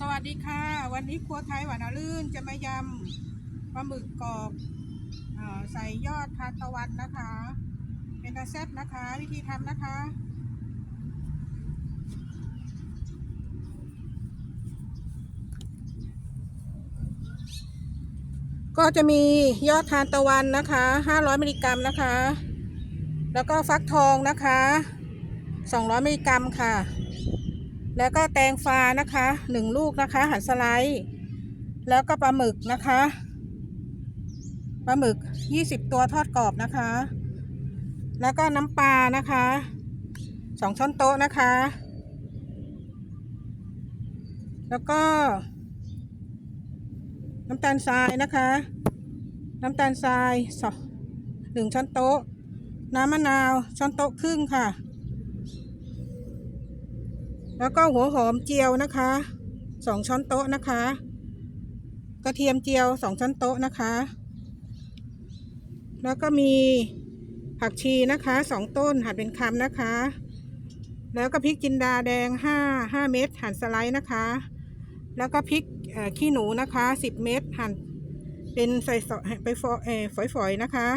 สวัสดีค่ะ วันนี้ครัวไทยหวานอลื่นจะมายำปลาหมึกกรอบอใส่ยอดทานตะวันนะคะ เป็นอาเซตนะคะ วิธีทำนะคะ ก็จะมียอดทานตะวันนะคะ 500มิลลิกรัมนะคะ แล้วก็ฟักทองนะคะ 200มิลลิกรัมค่ะ แล้วก็แตงฟ้านะคะหนึ่งลูกนะคะ หั่นสไลด์ แล้วก็ปลาหมึกนะคะปลาหมึก 20 ตัวทอดกรอบนะคะ แล้วก็น้ำปลานะคะสองช้อนโต๊ะนะคะ แล้วก็ น้ำตาลทรายนะคะ น้ำตาลทรายสองหนึ่งช้อนโต๊ะ น้ำมะนาวช้อนโต๊ะครึ่งค่ะ แล้วก็หัวหอมเจียวนะคะสองช้อนโต๊ะนะคะ กระเทียมเจียวสองช้อนโต๊ะนะคะ แล้วก็มีผักชีนะคะสองต้นหั่นเป็นคำนะคะ แล้วก็พริกจินดาแดงห้าห้าเม็ดหั่นสไลด์นะคะ แล้วก็พริกขี้หนูนะคะสิบเม็ดหั่นเป็นใส่ไปฟอยฝอยๆนะคะ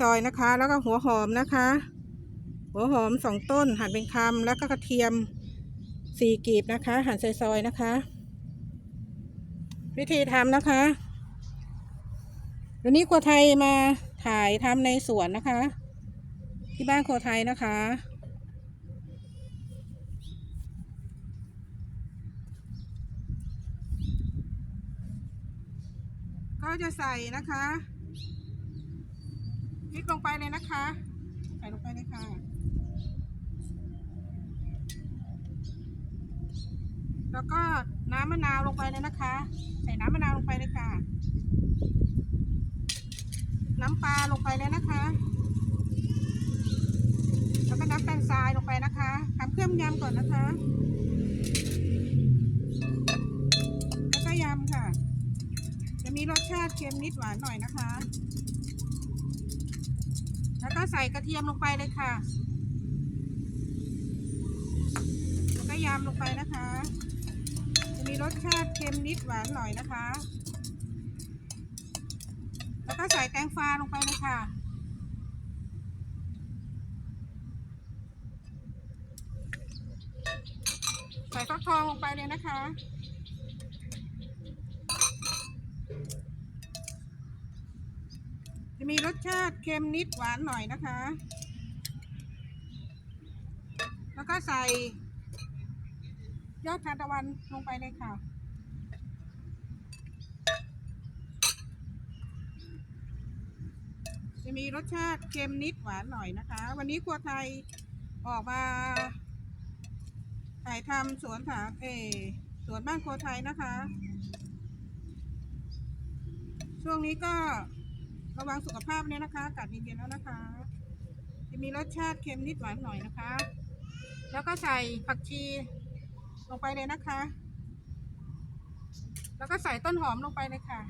ซอยนะคะ แล้วก็หัวหอมนะคะ หัวหอมสองต้นหั่นเป็นคำแล้วก็กระเทียมสี่กีบนะคะ หั่นใส่ซอยนะคะ วิธีทำนะคะวันนี้ครัวไทยมาถ่ายทำในสวนนะคะ ที่บ้านครัวไทยนะคะก็จะใส่นะคะ พริกลงไปเลยนะคะ ใส่ลงไปเลยค่ะแล้วก็น้ำมะนาวลงไปเลยนะคะ ใส่น้ำมะนาวลงไปเลยค่ะ น้ำปลาลงไปเลยนะคะ แล้วก็น้ำตาลทรายลงไปนะคะทำเครื่องยำก่อนนะคะ แล้วก็ยำค่ะ จะมีรสชาติเค็มนิดหวานหน่อยนะคะ แล้วก็ใส่กระเทียมลงไปเลยค่ะ แล้วก็ยำลงไปนะคะ จะมีรสชาติเค็มนิดหวานหน่อยนะคะ แล้วก็ใส่แตงฟ้าลงไปเลยค่ะใส่ฟักทองลงไปเลยนะคะ จะมีรสชาติเค็มนิดหวานหน่อยนะคะ แล้วก็ใส่ ยอดทานตะวันลงไปเลยค่ะจะมีรสชาติเค็มนิดหวานหน่อยนะคะ วันนี้ครัวไทยออกมาถ่ายทำสวนถาเอสวนบ้านครัวไทยนะคะ ช่วงนี้ก็ ระวังสุขภาพเนี่ยนะคะอากาศเย็นๆแล้วนะคะ จะมีรสชาติเค็มนิดหวานหน่อยนะคะ แล้วก็ใส่ผักชีลงไปเลยนะคะ แล้วก็ใส่ต้นหอมลงไปเลยค่ะ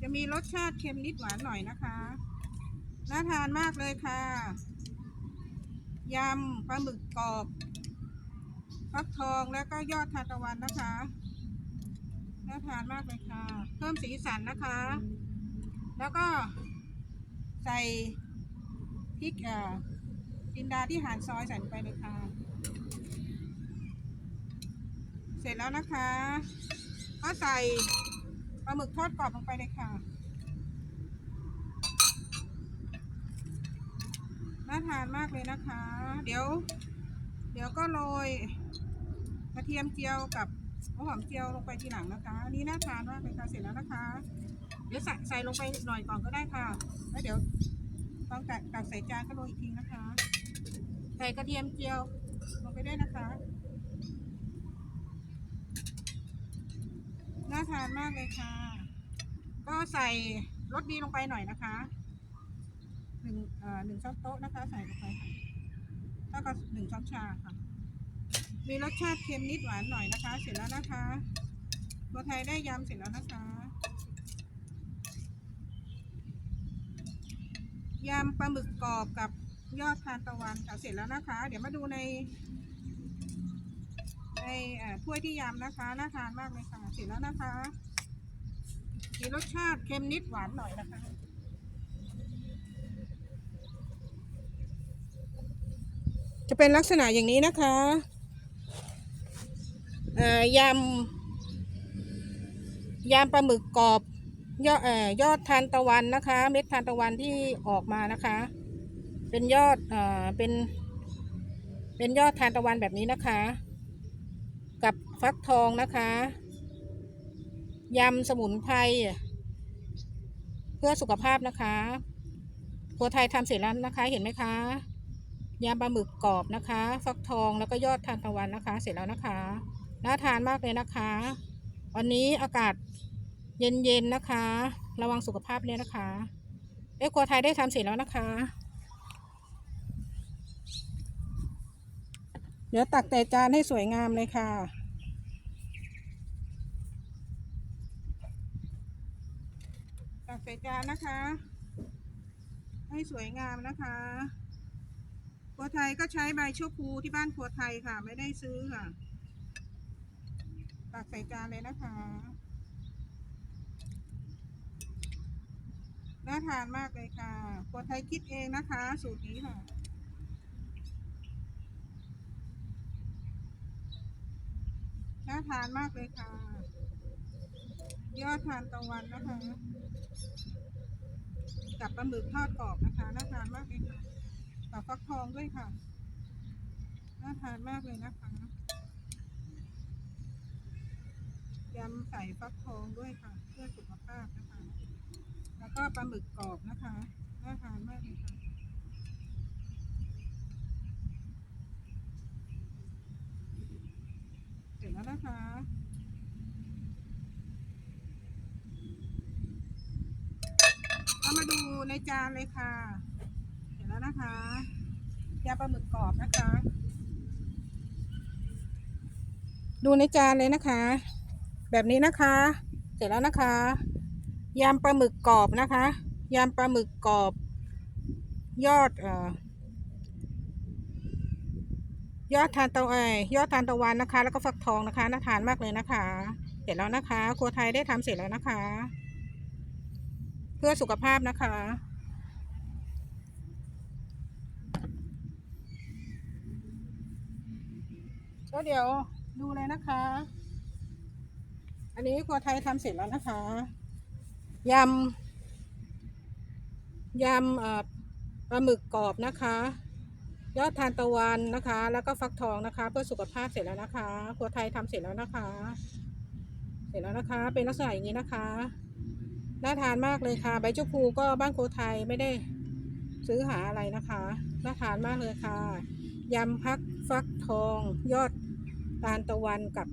จะมีรสชาติเค็มนิดหวานหน่อยนะคะ น่าทานมากเลยค่ะ ยำปลาหมึกกรอบ ฟักทองแล้วก็ยอดทานตะวันนะคะน่าทานมากเลยค่ะ เพิ่มสีสันนะคะ แล้วก็ใส่พริกเอ่อจินดาที่หั่นซอยใส่ไปเลยค่ะ เสร็จแล้วนะคะ ก็ใส่ปลาหมึกทอดกรอบลงไปเลยค่ะน่าทานมากเลยนะคะ เดี๋ยว เดี๋ยวก็โรย กระเทียมเจียวกับหัวหอมเจียวลงไปทีหลังนะคะอันนี้น่าทานมากเลยค่ะเสร็จแล้วนะคะ เดี๋ยวใส่ใส่ลงไปหน่อยก่อนก็ได้ค่ะ แล้วเดี๋ยวต้องตักตักใส่จานก็โรยอีกทีนะคะ ใส่กระเทียมเจียวลงไปด้วยนะคะ น่าทานมากเลยค่ะ ก็ใส่รสดีลงไปหน่อยนะคะหนึ่งเอ่อหนึ่งช้อนโต๊ะนะคะ ใส่ลงไปค่ะเท่ากับหนึ่งช้อนชาค่ะ มีรสชาติเค็มนิดหวานหน่อยนะคะ เสร็จแล้วนะคะตัวไทยได้ยำเสร็จแล้วนะคะ ยำปลาหมึกกรอบกับยอดทานตะวันค่ะ เสร็จแล้วนะคะ เดี๋ยวมาดูใน ในถ้วยที่ยำนะคะ น่าทานมากเลยค่ะ เสร็จแล้วนะคะ มีรสชาติเค็มนิดหวานหน่อยนะคะจะเป็นลักษณะอย่างนี้นะคะ ยำยำปลาหมึกกรอบยอดเอ่อยอดทานตะวันนะคะ เม็ดทานตะวันที่ออกมานะคะ เป็นยอดเอ่อเป็น เป็นยอดทานตะวันแบบนี้นะคะ กับฟักทองนะคะยำสมุนไพรเพื่อสุขภาพนะคะครัวไทยทำเสร็จแล้วนะคะ เห็นไหมคะยำปลาหมึกกรอบนะคะ ฟักทองแล้วก็ยอดทานตะวันนะคะ เสร็จแล้วนะคะ น่าทานมากเลยนะคะ วันนี้อากาศเย็นๆนะคะ ระวังสุขภาพเลยนะคะเอ้ครัวไทยได้ทำเสร็จแล้วนะคะ เดี๋ยวตักแต่จานให้สวยงามเลยค่ะตักใส่จานนะคะ ให้สวยงามนะคะครัวไทยก็ใช้ใบชะพูที่บ้านครัวไทยค่ะ ไม่ได้ซื้อค่ะ ตักใส่จานเลยนะคะ น่าทานมากเลยค่ะครัวไทยคิดเองนะคะ สูตรนี้ค่ะน่าทานมากเลยค่ะ ยอดทานตะวันนะคะ กับปลาหมึกทอดกรอบนะคะ น่าทานมากเลยค่ะกับฟักทองด้วยค่ะ น่าทานมากเลยนะคะ ยำใส่ฟักทองด้วยค่ะ เพื่อสุขภาพนะคะ แล้วก็ปลาหมึกกรอบนะคะน่าทานมากเลยค่ะเสร็จแล้วนะคะเอามาดูในจานเลยค่ะ เสร็จแล้วนะคะยาปลาหมึกกรอบนะคะ ดูในจานเลยนะคะ แบบนี้นะคะ เสร็จแล้วนะคะยำปลาหมึกกรอบนะคะยำปลาหมึกกรอบ ยอดเอ่อยอดทานตะเอยยอดทานตะวันนะคะ แล้วก็ฟักทองนะคะน่าทานมากเลยนะคะ เสร็จแล้วนะคะ ครัวไทยได้ทำเสร็จแล้วนะคะ เพื่อสุขภาพนะคะก็เดี๋ยวดูเลยนะคะ อันนี้ครัวไทยทำเสร็จแล้วนะคะยำยำปลาหมึกกรอบนะคะ ยอดทานตะวันนะคะ แล้วก็ฟักทองนะคะ เพื่อสุขภาพเสร็จแล้วนะคะครัวไทยทำเสร็จแล้วนะคะ เสร็จแล้วนะคะ เป็นลักษณะอย่างนี้นะคะน่าทานมากเลยค่ะ ใบจุพูก็บ้านครัวไทยไม่ได้ซื้อหาอะไรนะคะน่าทานมากเลยค่ะยำพักฟักทอง ยอดตาลตะวันกับ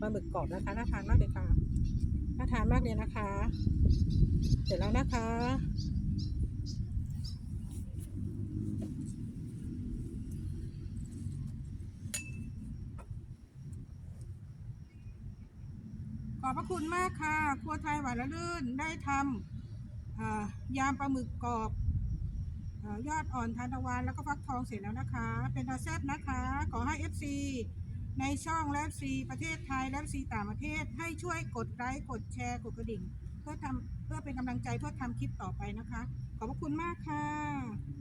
ปลาหมึกกรอบนะคะน่าทานมากเลยค่ะน่าทานมากเลยนะคะ เสร็จแล้วนะคะขอบพระคุณมากค่ะ ครัวไทยหวานละลื่นได้ทำยามปลาหมึกกรอบอยอดอ่อนทานตะวันแล้วก็ฟักทองเสร็จแล้วนะคะ เป็นตาแซบนะคะ ขอให้ FC ในช่องแลบซีประเทศไทยแลบซีต่างประเทศ ให้ช่วยกดไลค์กดแชร์กดกระดิ่ง เพื่อทำเพื่อเป็นกำลังใจเพื่อทำคลิปต่อไปนะคะ ขอบพระคุณมากค่ะ